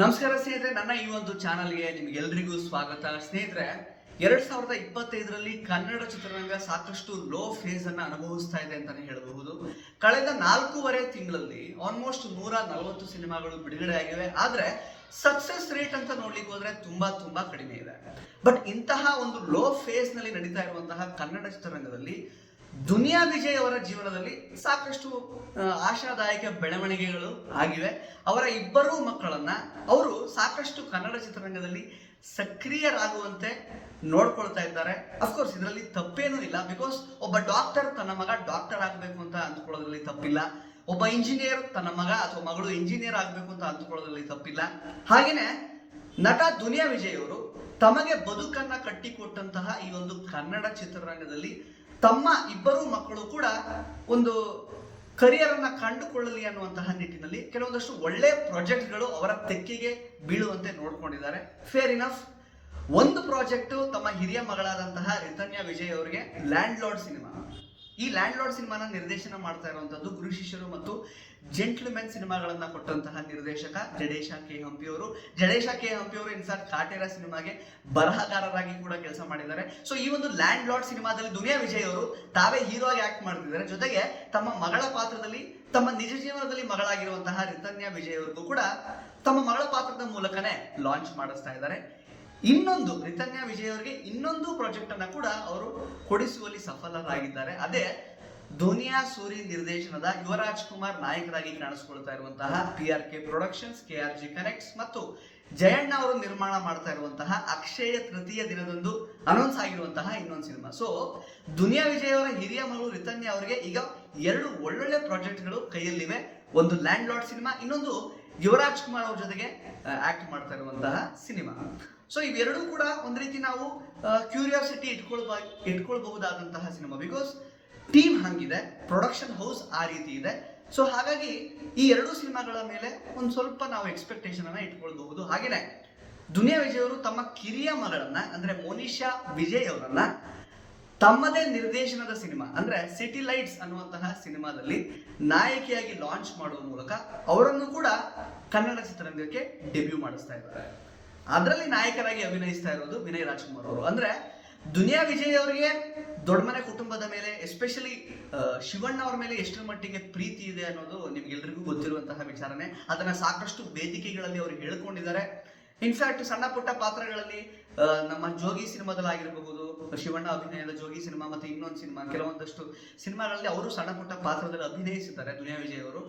ನಮಸ್ಕಾರ ಸ್ನೇಹಿತರೆ, ನನ್ನ ಈ ಒಂದು ಚಾನಲ್ಗೆ ನಿಮ್ಗೆಲ್ರಿಗೂ ಸ್ವಾಗತ. ಸ್ನೇಹಿತರೆ, ಎರಡ್ ಸಾವಿರದ ಇಪ್ಪತ್ತೈದರಲ್ಲಿ ಕನ್ನಡ ಚಿತ್ರರಂಗ ಸಾಕಷ್ಟು ಲೋ ಫೇಸ್ ಅನ್ನ ಅನುಭವಿಸ್ತಾ ಇದೆ ಅಂತಾನೆ ಹೇಳಬಹುದು. ಕಳೆದ ನಾಲ್ಕೂವರೆ ತಿಂಗಳಲ್ಲಿ ಆಲ್ಮೋಸ್ಟ್ ನೂರ ನಲವತ್ತು ಸಿನಿಮಾಗಳು ಬಿಡುಗಡೆ ಆಗಿವೆ. ಆದ್ರೆ ಸಕ್ಸಸ್ ರೇಟ್ ಅಂತ ನೋಡ್ಲಿಕ್ಕೆ ಹೋದ್ರೆ ತುಂಬಾ ತುಂಬಾ ಕಡಿಮೆ ಇದೆ. ಬಟ್ ಇಂತಹ ಒಂದು ಲೋ ಫೇಸ್ನಲ್ಲಿ ನಡೀತಾ ಇರುವಂತಹ ಕನ್ನಡ ಚಿತ್ರರಂಗದಲ್ಲಿ ದುನಿಯಾ ವಿಜಯ್ ಅವರ ಜೀವನದಲ್ಲಿ ಸಾಕಷ್ಟು ಆಶಾದಾಯಕ ಬೆಳವಣಿಗೆಗಳು ಆಗಿವೆ. ಅವರ ಇಬ್ಬರೂ ಮಕ್ಕಳನ್ನ ಅವರು ಸಾಕಷ್ಟು ಕನ್ನಡ ಚಿತ್ರರಂಗದಲ್ಲಿ ಸಕ್ರಿಯರಾಗುವಂತೆ ನೋಡ್ಕೊಳ್ತಾ ಇದ್ದಾರೆ. ಅಫ್ಕೋರ್ಸ್ ಇದರಲ್ಲಿ ತಪ್ಪೇನೂ ಇಲ್ಲ. ಬಿಕಾಸ್ ಒಬ್ಬ ಡಾಕ್ಟರ್ ತನ್ನ ಮಗ ಡಾಕ್ಟರ್ ಆಗಬೇಕು ಅಂತ ಅಂದ್ಕೊಳ್ಳೋದ್ರಲ್ಲಿ ತಪ್ಪಿಲ್ಲ. ಒಬ್ಬ ಇಂಜಿನಿಯರ್ ತನ್ನ ಮಗ ಅಥವಾ ಮಗಳು ಇಂಜಿನಿಯರ್ ಆಗಬೇಕು ಅಂತ ಅಂದ್ಕೊಳ್ಳೋದ್ರಲ್ಲಿ ತಪ್ಪಿಲ್ಲ. ಹಾಗೇನೆ ನಟ ದುನಿಯಾ ವಿಜಯ್ ಅವರು ತಮಗೆ ಬದುಕನ್ನ ಕಟ್ಟಿಕೊಟ್ಟಂತಹ ಈ ಒಂದು ಕನ್ನಡ ಚಿತ್ರರಂಗದಲ್ಲಿ ತಮ್ಮ ಇಬ್ಬರು ಮಕ್ಕಳು ಕೂಡ ಒಂದು ಕರಿಯರ್ ಅನ್ನ ಕಂಡುಕೊಳ್ಳಲಿ ಅನ್ನುವಂತಹ ನಿಟ್ಟಿನಲ್ಲಿ ಕೆಲವೊಂದಷ್ಟು ಒಳ್ಳೆ ಪ್ರಾಜೆಕ್ಟ್ಗಳು ಅವರ ತೆಕ್ಕಿಗೆ ಬೀಳುವಂತೆ ನೋಡ್ಕೊಂಡಿದ್ದಾರೆ. ಫೇರ್ ಇನಫ್ ಒಂದು ಪ್ರಾಜೆಕ್ಟ್ ತಮ್ಮ ಹಿರಿಯ ಮಗಳಾದಂತಹ ರಿತನ್ಯ ವಿಜಯ್ ಅವರಿಗೆ ಲ್ಯಾಂಡ್ ಲಾರ್ಡ್ ಸಿನಿಮಾ ಈ ಲ್ಯಾಂಡ್ ಲಾರ್ಡ್ ಸಿನಿಮಾನ ನಿರ್ದೇಶನ ಮಾಡ್ತಾ ಇರುವಂತದ್ದು ಗುರು ಶಿಷ್ಯರು ಮತ್ತು ಜೆಂಟ್ಲ್ಮೆನ್ ಸಿನಿಮಾಗಳನ್ನ ಕೊಟ್ಟಂತಹ ನಿರ್ದೇಶಕ ಜಡೇಶ ಕೆ ಹಂಪಿ ಅವರು. ಜಡೇಶ ಕೆ ಹಂಪಿ ಅವರು ಇನ್ಸಾರ್ ಕಾಟೇರ ಸಿನಿಮಾಗೆ ಬರಹಗಾರರಾಗಿ ಕೂಡ ಕೆಲಸ ಮಾಡಿದ್ದಾರೆ. ಸೊ ಈ ಒಂದು ಲ್ಯಾಂಡ್ ಲಾರ್ಡ್ ಸಿನಿಮಾದಲ್ಲಿ ದುನಿಯಾ ವಿಜಯ್ ಅವರು ತಾವೇ ಹೀರೋ ಆಗಿ ಆಕ್ಟ್ ಮಾಡ್ತಿದ್ದಾರೆ. ಜೊತೆಗೆ ತಮ್ಮ ಮಗಳ ಪಾತ್ರದಲ್ಲಿ, ತಮ್ಮ ನಿಜ ಜೀವನದಲ್ಲಿ ಮಗಳಾಗಿರುವಂತಹ ರಿತನ್ಯಾ ವಿಜಯ್ ಅವ್ರಿಗೂ ಕೂಡ ತಮ್ಮ ಮಗಳ ಪಾತ್ರದ ಮೂಲಕನೇ ಲಾಂಚ್ ಮಾಡಿಸ್ತಾ ಇದ್ದಾರೆ. ಇನ್ನೊಂದು ರಿತನ್ಯಾ ವಿಜಯ್ ಅವರಿಗೆ ಇನ್ನೊಂದು ಪ್ರಾಜೆಕ್ಟ್ ಅನ್ನ ಕೂಡ ಅವರು ಕೊಡಿಸುವಲ್ಲಿ ಸಫಲರಾಗಿದ್ದಾರೆ. ಅದೇ ದುನಿಯಾ ಸೂರಿ ನಿರ್ದೇಶನದ ಯುವರಾಜ್ ಕುಮಾರ್ ನಾಯಕರಾಗಿ ಕಾಣಿಸ್ಕೊಳ್ತಾ ಇರುವಂತಹ P R K productions K R G connects ಮತ್ತು ಜಯಣ್ಣ ಅವರು ನಿರ್ಮಾಣ ಮಾಡ್ತಾ ಇರುವಂತಹ ಅಕ್ಷಯ ತೃತೀಯ ದಿನದಂದು ಅನೌನ್ಸ್ ಆಗಿರುವಂತಹ ಇನ್ನೊಂದು ಸಿನಿಮಾ. ಸೊ ದುನಿಯಾ ವಿಜಯ್ ಅವರ ಹಿರಿಯ ಮಗಳು ರಿತನ್ಯ ಅವರಿಗೆ ಈಗ ಎರಡು ಒಳ್ಳೊಳ್ಳೆ ಪ್ರಾಜೆಕ್ಟ್ಗಳು ಕೈಯಲ್ಲಿವೆ. ಒಂದು ಲ್ಯಾಂಡ್ ಲಾರ್ಡ್ ಸಿನಿಮಾ, ಇನ್ನೊಂದು ಯುವರಾಜ್ ಕುಮಾರ್ ಅವ್ರ ಜೊತೆಗೆ ಆಕ್ಟ್ ಮಾಡ್ತಾ ಇರುವಂತಹ ಸಿನಿಮಾ. ಸೊ ಇವೆರಡೂ ಕೂಡ ಒಂದ್ ರೀತಿ ನಾವು ಕ್ಯೂರಿಯಾಸಿಟಿ ಇಟ್ಕೊಳ್ಬಾ, ಇಟ್ಕೊಳ್ಬಹುದಾದಂತಹ ಸಿನಿಮಾ. ಬಿಕಾಸ್ ಟೀಮ್ ಹಂಗಿದೆ ಪ್ರೊಡಕ್ಷನ್ ಹೌಸ್ ಆ ರೀತಿ ಇದೆ. ಸೊ ಹಾಗಾಗಿ ಈ ಎರಡು ಸಿನಿಮಾಗಳ ಮೇಲೆ ಒಂದು ಸ್ವಲ್ಪ ನಾವು ಎಕ್ಸ್ಪೆಕ್ಟೇಷನ್ ಅನ್ನ ಇಟ್ಕೊಳ್ಬಹುದು. ಹಾಗೇನೆ ದುನಿಯಾ ವಿಜಯ್ ಅವರು ತಮ್ಮ ಕಿರಿಯ ಮಗಳನ್ನ, ಅಂದ್ರೆ ಮೋನಿಶಾ ವಿಜಯ್ ಅವರನ್ನ, ತಮ್ಮದೇ ನಿರ್ದೇಶನದ ಸಿನಿಮಾ, ಅಂದ್ರೆ ಸಿಟಿ ಲೈಟ್ಸ್ ಅನ್ನುವಂತಹ ಸಿನಿಮಾದಲ್ಲಿ ನಾಯಕಿಯಾಗಿ ಲಾಂಚ್ ಮಾಡುವ ಮೂಲಕ ಅವರನ್ನು ಕೂಡ ಕನ್ನಡ ಚಿತ್ರರಂಗಕ್ಕೆ ಡೆಬ್ಯೂ ಮಾಡಿಸ್ತಾ ಇದ್ದಾರೆ. ಅದರಲ್ಲಿ ನಾಯಕರಾಗಿ ಅಭಿನಯಿಸ್ತಾ ಇರೋದು ವಿನಯ್ ರಾಜ್ಕುಮಾರ್ ಅವರು. ಅಂದ್ರೆ ದುನಿಯಾ ವಿಜಯ್ ಅವರಿಗೆ ದೊಡ್ಡಮನೆ ಕುಟುಂಬದ ಮೇಲೆ ಎಸ್ಪೆಷಲಿ ಶಿವಣ್ಣ ಅವರ ಮೇಲೆ ಎಷ್ಟರ ಮಟ್ಟಿಗೆ ಪ್ರೀತಿ ಇದೆ ಅನ್ನೋದು ನಿಮ್ಗೆಲ್ರಿಗೂ ಗೊತ್ತಿರುವಂತಹ ವಿಚಾರನೆ. ಅದನ್ನ ಸಾಕಷ್ಟು ವೇದಿಕೆಗಳಲ್ಲಿ ಅವರು ಹೇಳ್ಕೊಂಡಿದ್ದಾರೆ. ಇನ್ಫ್ಯಾಕ್ಟ್ ಸಣ್ಣ ಪುಟ್ಟ ಪಾತ್ರಗಳಲ್ಲಿ ನಮ್ಮ ಜೋಗಿ ಸಿನಿಮಾದಲ್ಲಿ ಆಗಿರಬಹುದು ಶಿವಣ್ಣ ಅಭಿನಯದ ಜೋಗಿ ಸಿನಿಮಾ ಮತ್ತೆ ಇನ್ನೊಂದು ಸಿನಿಮಾ, ಕೆಲವೊಂದಷ್ಟು ಸಿನಿಮಾಗಳಲ್ಲಿ ಅವರು ಸಣ್ಣ ಪುಟ್ಟ ಪಾತ್ರದಲ್ಲಿ ಅಭಿನಯಿಸಿದ್ದಾರೆ ದುನಿಯಾ ವಿಜಯ್ ಅವರು.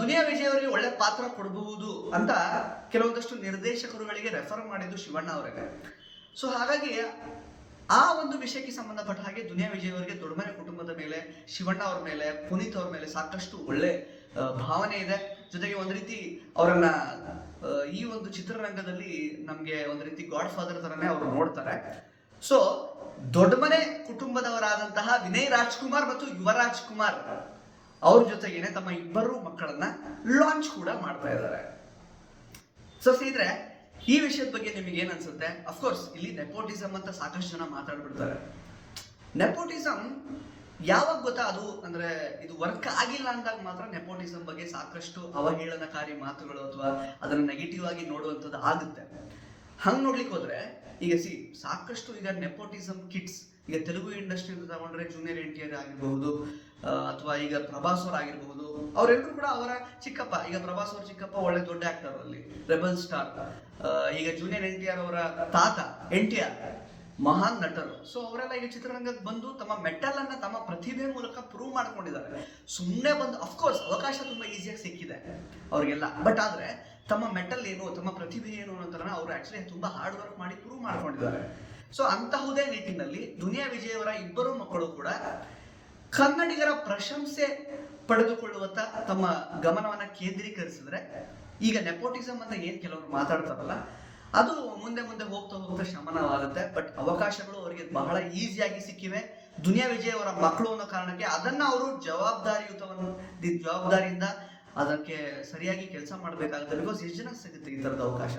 ದುನಿಯಾ ವಿಜಯ್ ಅವರಿಗೆ ಒಳ್ಳೆ ಪಾತ್ರ ಕೊಡಬಹುದು ಅಂತ ಕೆಲವೊಂದಷ್ಟು ನಿರ್ದೇಶಕರುಗಳಿಗೆ ರೆಫರ್ ಮಾಡಿದ್ದು ಶಿವಣ್ಣ ಅವರಿಗೆ. ಸೊ ಹಾಗಾಗಿ ಆ ಒಂದು ವಿಷಯಕ್ಕೆ ಸಂಬಂಧಪಟ್ಟ ಹಾಗೆ ದುನಿಯಾ ವಿಜಯ್ ಅವರಿಗೆ ದೊಡ್ಡಮನೆ ಕುಟುಂಬದ ಮೇಲೆ, ಶಿವಣ್ಣ ಅವ್ರ ಮೇಲೆ, ಪುನೀತ್ ಅವರ ಮೇಲೆ ಸಾಕಷ್ಟು ಒಳ್ಳೆ ಭಾವನೆ ಇದೆ. ಜೊತೆಗೆ ಒಂದು ರೀತಿ ಅವರನ್ನ ಈ ಒಂದು ಚಿತ್ರರಂಗದಲ್ಲಿ ನಮ್ಗೆ ಒಂದು ರೀತಿ ಗಾಡ್ ಫಾದರ್ ತರನೇ ಅವರು ನೋಡ್ತಾರೆ. ಸೊ ದೊಡ್ಡ ಮನೆ ಕುಟುಂಬದವರಾದಂತಹ ವಿನಯ್ ರಾಜ್ಕುಮಾರ್ ಮತ್ತು ಯುವರಾಜ್ ಕುಮಾರ್ ಅವ್ರ ಜೊತೆಗೇನೆ ತಮ್ಮ ಇಬ್ಬರು ಮಕ್ಕಳನ್ನ ಲಾಂಚ್ ಕೂಡ ಮಾಡ್ತಾ ಇದ್ದಾರೆ. ಸೊ ಸ್ನೇಹಿತರೆ ಈ ವಿಷಯದ ಬಗ್ಗೆ ನಿಮಗೆ ಏನ್ ಅನ್ಸುತ್ತೆ ಅಫ್ಕೋರ್ಸ್ ಇಲ್ಲಿ ನೆಪೋಟಿಸಮ್ ಅಂತ ಸಾಕಷ್ಟು ಜನ ಮಾತಾಡ್ಬಿಡ್ತಾರೆ. ನೆಪೋಟಿಸಮ್ ಯಾವಾಗ ಗೊತ್ತಾ ಅದು? ಅಂದ್ರೆ ಇದು ವರ್ಕ್ ಆಗಿಲ್ಲ ಅಂದಾಗ ಮಾತ್ರ ನೆಪೋಟಿಸಮ್ ಬಗ್ಗೆ ಸಾಕಷ್ಟು ಅವಹೇಳನಕಾರಿ ಮಾತುಗಳು ಅಥವಾ ಅದನ್ನ ನೆಗೆಟಿವ್ ಆಗಿ ನೋಡುವಂಥದ್ದು ಆಗುತ್ತೆ. ಹಂಗ್ ನೋಡ್ಲಿಕ್ಕೆ ಹೋದ್ರೆ, ಈಗ ಸಿ ಸಾಕಷ್ಟು ಈಗ ನೆಪೋಟಿಸಮ್ ಕಿಟ್ಸ್ ಈಗ ತೆಲುಗು ಇಂಡಸ್ಟ್ರಿ ತಗೊಂಡ್ರೆ ಜೂನಿಯರ್ ಎನ್ ಟಿ ಆರ್ ಆಗಿರಬಹುದು ಅಥವಾ ಈಗ ಪ್ರಭಾಸ್ ಅವ್ರ ಆಗಿರಬಹುದು ಅವರೆಲ್ಲರೂ ಕೂಡ ಅವರ ಚಿಕ್ಕಪ್ಪ, ಈಗ ಪ್ರಭಾಸ್ ಅವ್ರ ಚಿಕ್ಕಪ್ಪ ಒಳ್ಳೆ ದೊಡ್ಡ ಆಕ್ಟರ್ ಅಲ್ಲಿ, ರೆಬಲ್ ಸ್ಟಾರ್ ಈಗ ಜೂನಿಯರ್ ಎನ್ ಟಿ ಆರ್ ಅವರ ತಾತ ಎನ್ ಟಿ ಆರ್ ಮಹಾನ್ ನಟರು. ಸೊ ಅವರೆಲ್ಲ ಈ ಚಿತ್ರರಂಗಕ್ಕೆ ಬಂದು ತಮ್ಮ ಮೆಟಲ್ ಅನ್ನ ತಮ್ಮ ಪ್ರತಿಭೆ ಮೂಲಕ ಪ್ರೂವ್ ಮಾಡ್ಕೊಂಡಿದ್ದಾರೆ. ಸುಮ್ಮನೆ ಬಂದು ಅಫ್ಕೋರ್ಸ್ ಅವಕಾಶ ತುಂಬಾ ಈಸಿಯಾಗಿ ಸಿಕ್ಕಿದೆ ಅವ್ರಿಗೆಲ್ಲ. ಬಟ್ ಆದ್ರೆ, ತಮ್ಮ ಮೆಟಲ್ ಏನು, ತಮ್ಮ ಪ್ರತಿಭೆ ಏನು ಅನ್ನೋದನ್ನ ಅವರು ಆಕ್ಚುಲಿ ತುಂಬಾ ಹಾರ್ಡ್ ವರ್ಕ್ ಮಾಡಿ ಪ್ರೂವ್ ಮಾಡ್ಕೊಂಡಿದ್ದಾರೆ. ಸೊ ಅಂತಹುದೇ ನಿಟ್ಟಿನಲ್ಲಿ ದುನಿಯಾ ವಿಜಯ್ ಅವರ ಇಬ್ಬರು ಮಕ್ಕಳು ಕೂಡ ಕನ್ನಡಿಗರ ಪ್ರಶಂಸೆ ಪಡೆದುಕೊಳ್ಳುವಂತ ತಮ್ಮ ಗಮನವನ್ನ ಕೇಂದ್ರೀಕರಿಸಿದ್ರೆ, ಈಗ ನೆಪೋಟಿಸಮ್ ಅಂತ ಏನ್ ಕೆಲವರು ಮಾತಾಡ್ತಾರಲ್ಲ ಅದು ಮುಂದೆ ಮುಂದೆ ಹೋಗ್ತಾ ಹೋಗ್ತಾ ಶಮನವಾಗುತ್ತೆ. ಬಟ್ ಅವಕಾಶಗಳು ಅವರಿಗೆ ಬಹಳ ಈಸಿಯಾಗಿ ಸಿಕ್ಕಿವೆ. ದುನಿಯಾ ವಿಜಯ್ ಅವರ ಮಕ್ಕಳು ಅನ್ನೋ ಕಾರಣಕ್ಕೆ ಅದನ್ನ ಅವರು ಜವಾಬ್ದಾರಿಯುತವನ್ನು ಜವಾಬ್ದಾರಿಯಿಂದ ಅದಕ್ಕೆ ಸರಿಯಾಗಿ ಕೆಲಸ ಮಾಡಬೇಕಾಗುತ್ತೆ. ಬಿಕಾಸ್ ಎಷ್ಟು ಜನಕ್ಕೆ ಸಿಗುತ್ತೆ ಈ ತರದ ಅವಕಾಶ?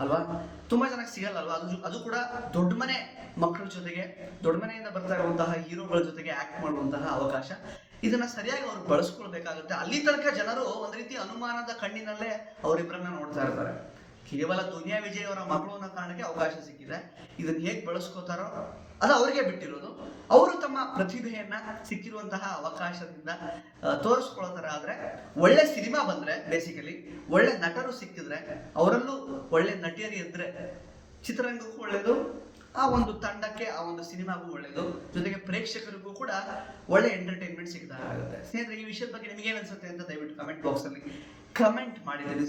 ಅಲ್ವಾ? ತುಂಬಾ ಜನಕ್ಕೆ ಸಿಗಲ್ಲ ಅಲ್ವಾ? ಅದು ಅದು ಕೂಡ ದೊಡ್ಡ ಮನೆ ಮಕ್ಕಳ ಜೊತೆಗೆ, ದೊಡ್ಡ ಮನೆಯಿಂದ ಬರ್ತಾ ಇರುವಂತಹ ಹೀರೋಗಳ ಜೊತೆಗೆ ಆಕ್ಟ್ ಮಾಡುವಂತಹ ಅವಕಾಶ. ಇದನ್ನ ಸರಿಯಾಗಿ ಅವ್ರು ಬಳಸ್ಕೊಳ್ಬೇಕಾಗುತ್ತೆ. ಅಲ್ಲಿ ತನಕ ಜನರು ಒಂದ್ ರೀತಿ ಅನುಮಾನದ ಕಣ್ಣಿನಲ್ಲೇ ಅವರಿಬ್ಬರನ್ನ ನೋಡ್ತಾ ಇರ್ತಾರೆ. ಕೇವಲ ದುನಿಯಾ ವಿಜಯ್ ಅವರ ಮಗಳು ಅನ್ನೋ ಕಾರಣಕ್ಕೆ ಅವಕಾಶ ಸಿಕ್ಕಿದೆ. ಇದನ್ನ ಹೇಗೆ ಬಳಸ್ಕೋತಾರೋ ಅದು ಅವರಿಗೆ ಬಿಟ್ಟಿರೋದು. ಅವರು ತಮ್ಮ ಪ್ರತಿಭೆಯನ್ನ ಸಿಕ್ಕಿರುವಂತಹ ಅವಕಾಶದಿಂದ ತೋರಿಸ್ಕೊಳ್ತಾರ ಆದ್ರೆ ಒಳ್ಳೆ ಸಿನಿಮಾ ಬಂದ್ರೆ ಬೇಸಿಕಲಿ ಒಳ್ಳೆ ನಟರು ಸಿಕ್ಕಿದ್ರೆ ಅವರಲ್ಲೂ ಒಳ್ಳೆ ನಟಿಯರು ಇದ್ರೆ ಚಿತ್ರರಂಗಕ್ಕೂ ಒಳ್ಳೇದು, ಆ ಒಂದು ತಂಡಕ್ಕೆ, ಆ ಒಂದು ಸಿನಿಮಾಗೂ ಒಳ್ಳೇದು. ಜೊತೆಗೆ ಪ್ರೇಕ್ಷಕರಿಗೂ ಕೂಡ ಒಳ್ಳೆ ಎಂಟರ್ಟೈನ್ಮೆಂಟ್ ಸಿಗ್ತಾ ಆಗುತ್ತೆ ಸ್ನೇಹಿತರೆ, ಈ ವಿಷಯದ ಬಗ್ಗೆ ನಿಮಗೆ ಅನ್ಸುತ್ತೆ ಅಂತ ದಯವಿಟ್ಟು ಕಮೆಂಟ್ ಬಾಕ್ಸ್ ಅಲ್ಲಿ ಕಮೆಂಟ್ ಮಾಡಿ ತಿಳಿಸಿ.